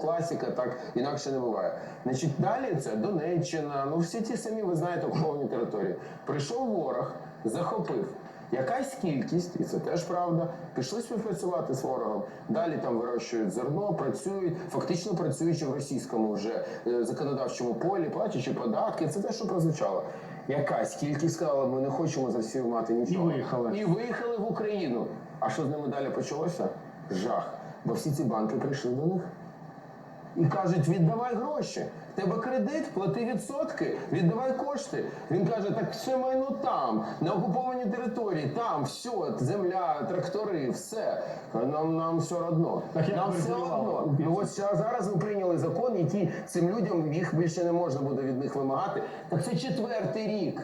класика, так інакше не буває. Значить, далі це Донеччина, ну всі ті самі, ви знаєте, окуповані території. Прийшов ворог, захопив. Якась кількість, і це теж правда, пішли співпрацювати з ворогом. Далі там вирощують зерно, працюють, фактично працюючи в російському вже е, законодавчому полі, платячи податки. Це те, що прозвучало. Якась кількість сказала, ми не хочемо з Росією мати нічого. І виїхали. І виїхали в Україну. А що з ними далі почалося? Жах. Бо всі ці банки прийшли до них і кажуть: віддавай гроші. Тебе кредит, плати відсотки, віддавай кошти. Він каже: так все майно там, на окупованій території, там все, земля, трактори, все. Нам, нам все одно. Так нам все одно. Ну ось а зараз ми прийняли закон, який цим людям їх більше не можна буде від них вимагати. Так це четвертий рік.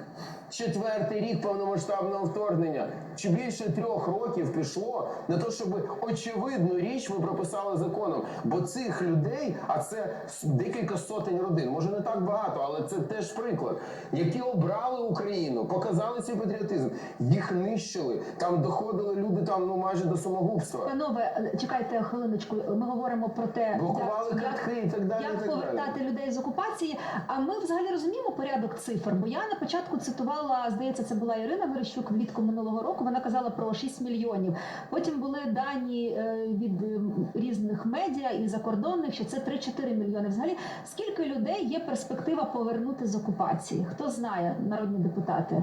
Четвертий рік повномасштабного вторгнення. Чи більше трьох років пішло на те, щоб очевидну річ ми прописали законом. Бо цих людей, а це декілька сотень родин, може не так багато, але це теж приклад, які обрали Україну, показали свій патріотизм, їх нищили. Там доходили люди там ну майже до самогубства. Панове, чекайте хвилиночку. Ми говоримо про те, Блокували як, картки і так далі. як і так повертати далі. людей з окупації. А ми взагалі розуміємо порядок цифр. Бо я на початку цитувала, здається, це була Ірина Верещук влітку минулого року. Вона казала про 6 мільйонів. Потім були дані е, від е, різних медіа і закордонних, що це 3-4 мільйони. Взагалі, скільки людей є перспектива повернути з окупації? Хто знає, народні депутати?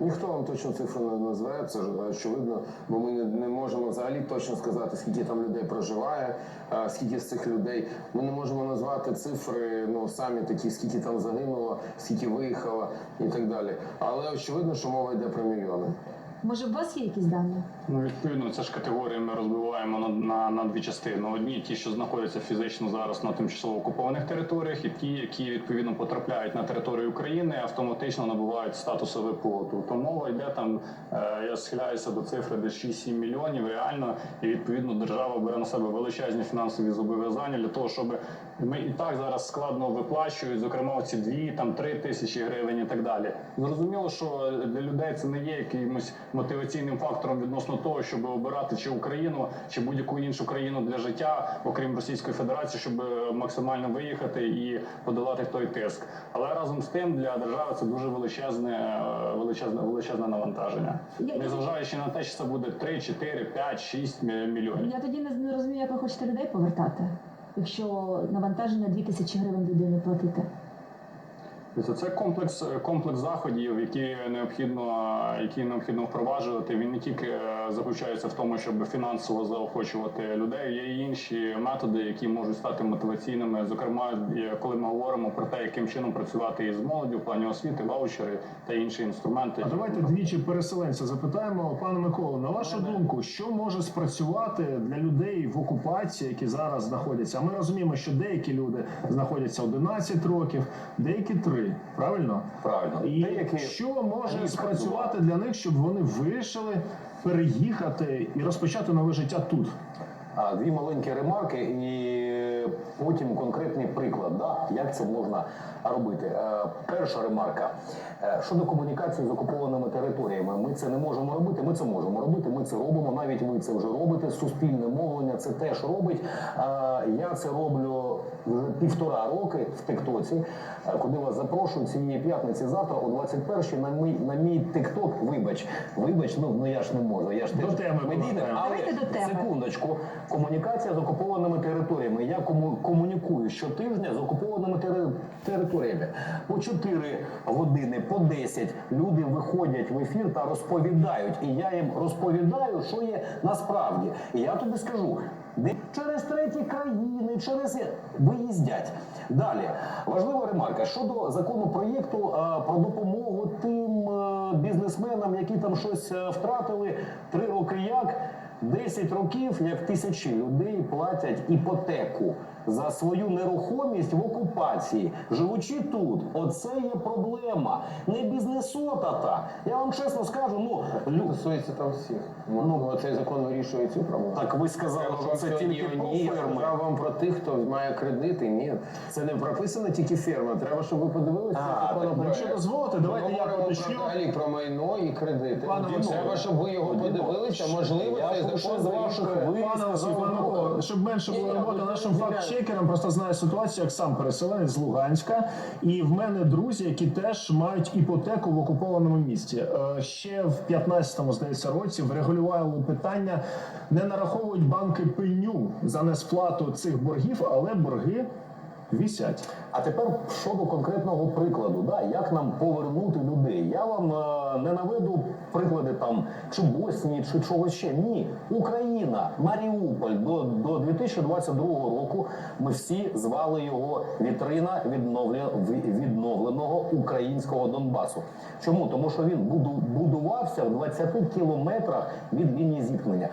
Ніхто вам точно цифру не назве, це ж очевидно, бо ми не, можемо взагалі точно сказати, скільки там людей проживає, скільки з цих людей. Ми не можемо назвати цифри, ну самі такі, скільки там загинуло, скільки виїхало і так далі. Але очевидно, що мова йде про мільйони. Може, у вас є якісь дані? Ну, відповідно, це ж категорії ми розбиваємо на, на, на дві частини. Одні ті, що знаходяться фізично зараз на тимчасово окупованих територіях, і ті, які відповідно потрапляють на територію України, автоматично набувають статусу ВПО. Тобто мова йде там, е, я схиляюся до цифри десь 6-7 мільйонів реально, і відповідно держава бере на себе величезні фінансові зобов'язання для того, щоб ми і так зараз складно виплачують, зокрема ці дві там три тисячі гривень і так далі. Зрозуміло, що для людей це не є якимось мотиваційним фактором відносно того, щоб обирати чи Україну, чи будь-яку іншу країну для життя, окрім Російської Федерації, щоб максимально виїхати і подолати той тиск. Але разом з тим для держави це дуже величезне, е, величезне, величезне навантаження, незважаючи на те, що це буде 3, 4, 5, 6 мільйонів. Я тоді не розумію, як ви хочете людей повертати, якщо навантаження 2 тисячі гривень людині платити. Це комплекс комплекс заходів, які необхідно які необхідно впроваджувати. Він не тільки заключається в тому, щоб фінансово заохочувати людей. Є й інші методи, які можуть стати мотиваційними. Зокрема, коли ми говоримо про те, яким чином працювати із молоддю в плані освіти, ваучери та інші інструменти. А давайте двічі переселенця запитаємо, пане Миколу, на вашу Мене. думку, що може спрацювати для людей в окупації, які зараз знаходяться? А ми розуміємо, що деякі люди знаходяться 11 років, деякі 3, правильно? Правильно. І Деякі що може спрацювати для них, щоб вони вирішили переїхати і розпочати нове життя тут? А, Дві маленькі ремарки і потім конкретний приклад, да, як це можна робити. Е, Перша ремарка Е, щодо комунікації з окупованими територіями. Ми це не можемо робити. Ми це можемо робити. Ми це робимо. Навіть ви це вже робите. Суспільне мовлення це теж робить. Я це роблю вже півтора роки в Тиктоці, куди вас запрошую цієї п'ятниці завтра о 21 на мій на мій Тикток. Вибач, вибач, ну ну я ж не можу. Я ж До теж теми медійник, але до теми. секундочку. Комунікація з окупованими територіями. Я кому комунікую щотижня з окупованими тери- територіями. По 4 години, по 10 люди виходять в ефір та розповідають. І я їм розповідаю, що є насправді. І я тобі скажу. де Через треті країни, через виїздять. Далі важлива ремарка щодо законопроєкту е, про допомогу тим е, бізнесменам, які там щось е, втратили три роки як. 10 років, як тисячі людей платять іпотеку за свою нерухомість в окупації, живучи тут. Оце є проблема. Не бізнесота та. Я вам чесно скажу, ну лю... стосується там всіх. Ну цей закон вирішує цю проблему. так ви сказали, Сказав що це тільки про ні, ферми. сказав вам про тих, хто має кредити. Ні, це не прописано тільки ферма. Треба, щоб ви подивилися. А, так, законопроект. якщо дозволите, давайте я уточню. про далі про майно і кредити. Пане Треба, щоб ви його подивилися. Можливо, Я лише закон з ваших вирішує. ви Пане Василь, пане Микола, щоб менше було роботи нашим розділяєте. Чекером, просто знаю ситуацію, як сам переселенець з Луганська, і в мене друзі, які теж мають іпотеку в окупованому місті. Е, Ще в 15-му, здається, році врегулювали питання, не нараховують банки пеню за несплату цих боргів, але борги вісять. А тепер щодо конкретного прикладу, да, як нам повернути людей. Я вам е, не наведу приклади там чи Боснії, чи чогось ще. Ні, Україна, Маріуполь до, до 2022 року. Ми всі звали його вітрина відновлення відновленого українського Донбасу. Чому? Тому що він буду, будувався в 20 кілометрах від лінії зіткнення.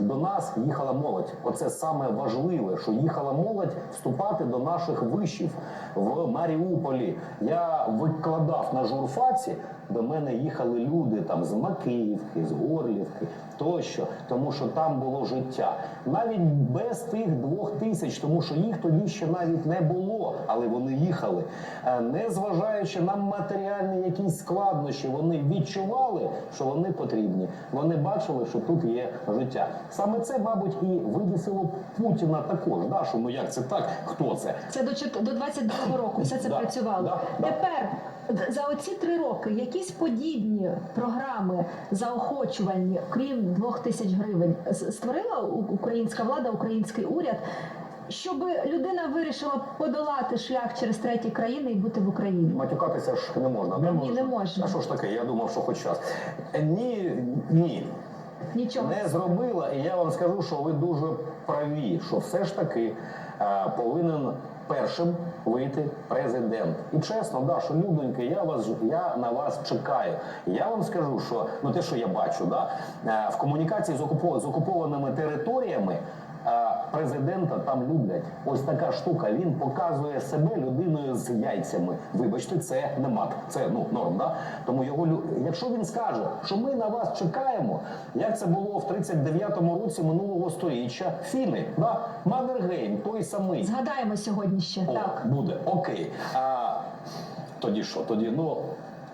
До нас їхала молодь. Оце саме важливе, що їхала молодь вступати до наших вишів в Маріуполі. Я викладав на журфаці. До мене їхали люди там з Макіївки, з Горлівки тощо, тому що там було життя. Навіть без тих двох тисяч, тому що їх тоді ще навіть не було, але вони їхали. Е, Не зважаючи на матеріальні якісь складнощі, вони відчували, що вони потрібні. Вони бачили, що тут є життя. Саме це, мабуть, і вивісило Путіна також. Да? Що ну як це так? Хто це? Це до до 22 року все це Да, працювало. да, да. За оці три роки якісь подібні програми заохочувальні, крім двох тисяч гривень, створила українська влада, український уряд. Щоб людина вирішила подолати шлях через треті країни і бути в Україні. Матюкатися ж не можна. Не? Ні, не можна. А що ж таке? Я думав, що хоч час. Ні, ні. Нічого. не зробила, і я вам скажу, що ви дуже праві, що все ж таки е, повинен першим вийти президент. І чесно, да, що людоньки, я вас я на вас чекаю. Я вам скажу, що ну те, що я бачу, да, е, в комунікації з, окупо, з окупованими територіями. Президента там люблять. Ось така штука. Він показує себе людиною з яйцями. Вибачте, це не мат, це ну норм. Да? Тому його лю- якщо він скаже, що ми на вас чекаємо, як це було в 39-му році минулого сторіччя, фіни, да? Маннергейм, той самий. Згадаємо сьогодні ще. О, Так. буде окей. А тоді що? Тоді ну.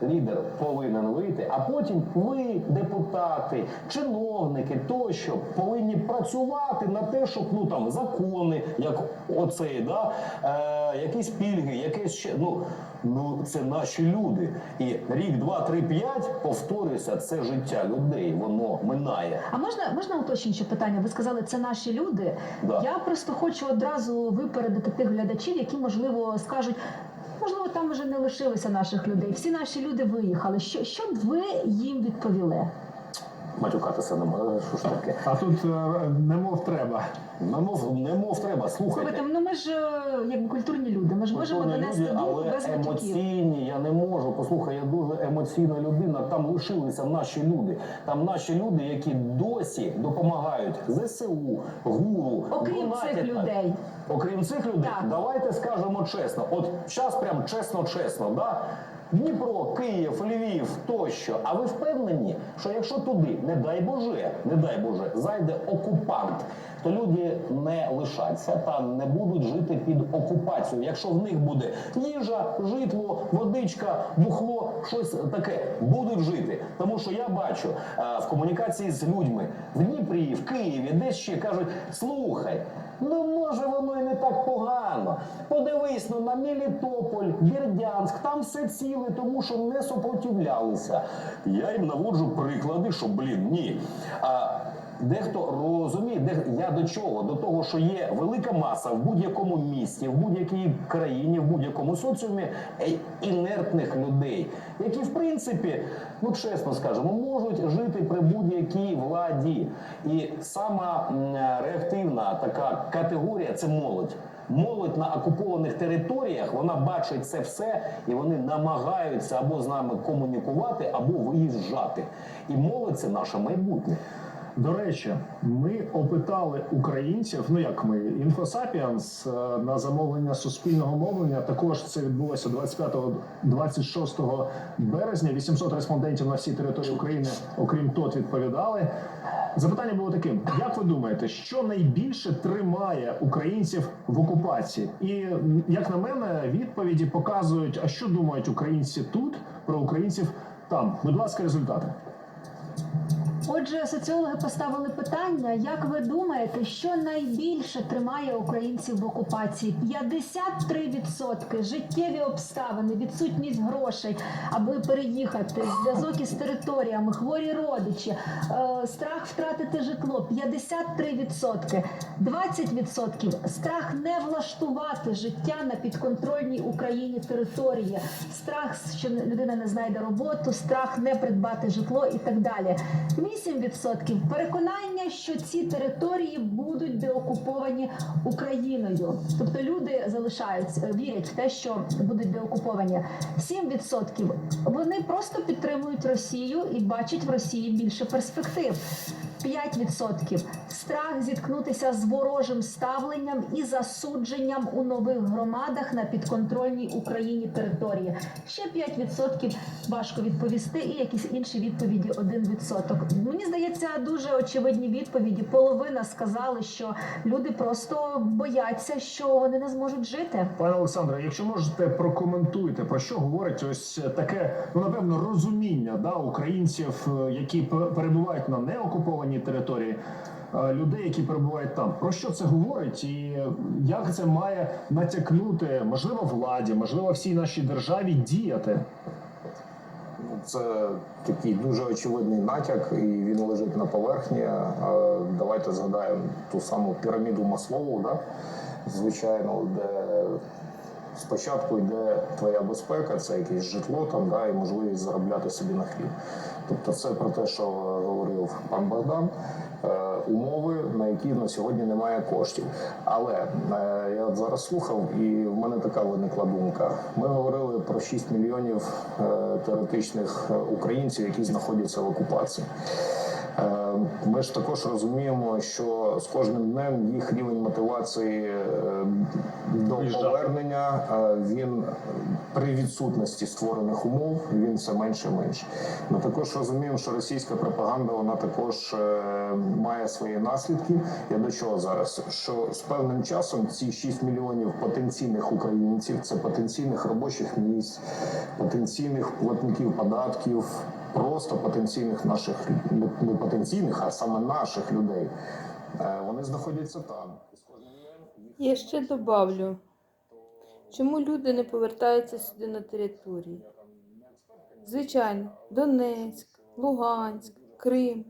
Лідер повинен вийти, а потім ви, депутати, чиновники тощо повинні працювати на те, щоб ну там закони, як оцей, да, е, якісь пільги, якесь ще ну, ну це наші люди. І рік, два, три, п'ять повторюється, це життя людей, воно минає. А можна можна уточнююче питання? Ви сказали, це наші люди. Да. Я просто хочу одразу випередити тих глядачів, які можливо скажуть. Там вже не лишилося наших людей. Всі наші люди виїхали. Що, що б ви їм відповіли? Матюкатися не може. Що ж таке? А тут е, немов треба. Не мов, не мов треба, слухайте. Слухайте, ну ми ж е, якби культурні люди. Ми ж можемо Культурні донести люди, думку але без матюків. емоційні я не можу. Послухай, я дуже емоційна людина. Там лишилися наші люди. Там наші люди, які досі допомагають ЗСУ, ГУРу, Окрім донатять. цих людей. Окрім цих людей, Так. давайте скажемо чесно. От зараз прям чесно-чесно, да? Дніпро, Київ, Львів тощо. А ви впевнені, що якщо туди, не дай Боже, не дай Боже, зайде окупант, то люди не лишаться та не будуть жити під окупацією. Якщо в них буде їжа, житло, водичка, бухло, щось таке, будуть жити. Тому що я бачу е, в комунікації з людьми в Дніпрі, в Києві, десь ще кажуть: слухай. Ну, може, воно і не так погано. Подивись ну, на Мелітополь, Бердянськ, там все ціле, тому що не супротивлялися. Я їм наводжу приклади, що, блін, ні. А, Дехто розуміє, де я до чого? До того, що є велика маса в будь-якому місті, в будь-якій країні, в будь-якому соціумі е, інертних людей, які в принципі, ну чесно скажемо, можуть жити при будь-якій владі. І сама реактивна така категорія це молодь. Молодь на окупованих територіях вона бачить це все, і вони намагаються або з нами комунікувати, або виїжджати. І молодь це наше майбутнє. До речі, ми опитали українців. Ну як ми інфосапіанс е, на замовлення суспільного мовлення. Також це відбулося 25-26 березня. 800 респондентів на всій території України, окрім ТОТ, відповідали. Запитання було таким: як ви думаєте, що найбільше тримає українців в окупації? І як на мене, відповіді показують, а що думають українці тут про українців там. Будь ласка, результати. Отже, соціологи поставили питання: як ви думаєте, що найбільше тримає українців в окупації? 53% життєві обставини, відсутність грошей, аби переїхати, зв'язок із територіями, хворі родичі, е, страх втратити житло. 53%. 20% страх не влаштувати життя на підконтрольній Україні території, страх, що людина не знайде роботу, страх не придбати житло і так далі. 8% переконання, що ці території будуть деокуповані Україною. Тобто люди залишаються, вірять в те, що будуть деокуповані. 7% вони просто підтримують Росію і бачать в Росії більше перспектив. 5% страх зіткнутися з ворожим ставленням і засудженням у нових громадах на підконтрольній Україні території. Ще 5% важко відповісти, і якісь інші відповіді 1%. Мені здається, дуже очевидні відповіді. Половина сказали, що люди просто бояться, що вони не зможуть жити. Пане Олександре, якщо можете прокоментуйте, про що говорить ось таке, ну напевно, розуміння да, українців, е, які пе- перебувають на неокупованій території, е, людей, які перебувають там. Про що це говорить, і як це має натякнути, можливо, владі, можливо, всій нашій державі діяти? Це такий дуже очевидний натяк, і він лежить на поверхні. Давайте згадаємо ту саму піраміду Маслову, да? звичайно, де спочатку йде твоя безпека, це якесь житло там, да, і можливість заробляти собі на хліб. Тобто, це про те, що говорив пан Богдан. Е, Умови, на які на сьогодні немає коштів. Але е, я от зараз слухав, і в мене така виникла думка. Ми говорили про 6 мільйонів е, теоретичних українців, які знаходяться в окупації. Е, Ми ж також розуміємо, що з кожним днем їх рівень мотивації е, до повернення е, він при відсутності створених умов він все менше і менше. Ми також розуміємо, що російська пропаганда вона також має свої наслідки. Я до чого зараз? Що з певним часом ці 6 мільйонів потенційних українців це потенційних робочих місць, потенційних платників податків, просто потенційних наших не- потенційних, а саме наших людей. Е, Вони знаходяться там. Я ще добавлю, чому люди не повертаються сюди на територію? Звичайно, Донецьк, Луганськ, Крим.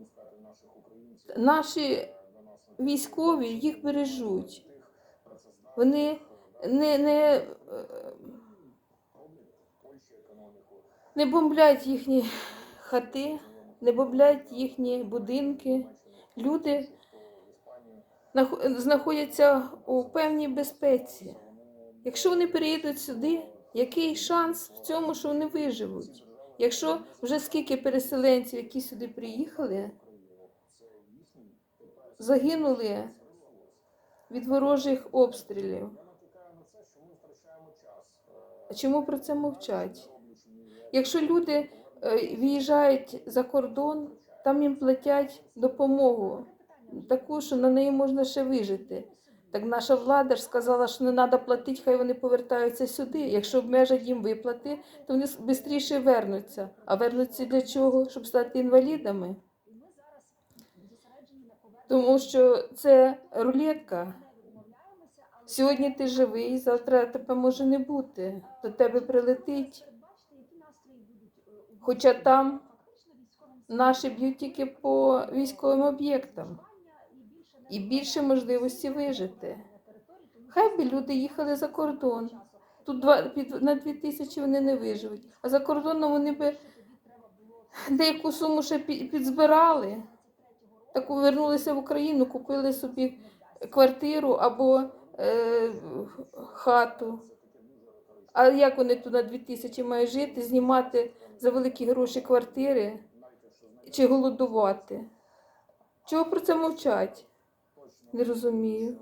Наші військові їх бережуть. Вони не, не, е, не бомблять їхні хати, не бомблять їхні будинки. Люди нах- знаходяться у певній безпеці. Якщо вони переїдуть сюди, який шанс в цьому, що вони виживуть? Якщо вже скільки переселенців, які сюди приїхали, загинули від ворожих обстрілів. А Чому про це мовчать? Якщо люди виїжджають за кордон, там їм платять допомогу, таку, що на неї можна ще вижити. Так наша влада ж сказала, що не треба платити, хай вони повертаються сюди. Якщо обмежать їм виплати, то вони швидше вернуться. А вернуться для чого? Щоб стати інвалідами. Тому що це рулетка. Сьогодні ти живий, завтра тебе може не бути. До тебе прилетить. Хоча там наші б'ють тільки по військовим об'єктам і більше можливості вижити. Хай би люди їхали за кордон. Тут два, під, на дві тисячі вони не виживуть. А за кордоном вони би деяку суму ще пі- підзбирали. Так вернулися в Україну, купили собі квартиру або е, хату. А як вони тут на дві тисячі мають жити, знімати за великі гроші квартири чи голодувати? Чого про це мовчать? Не розумію.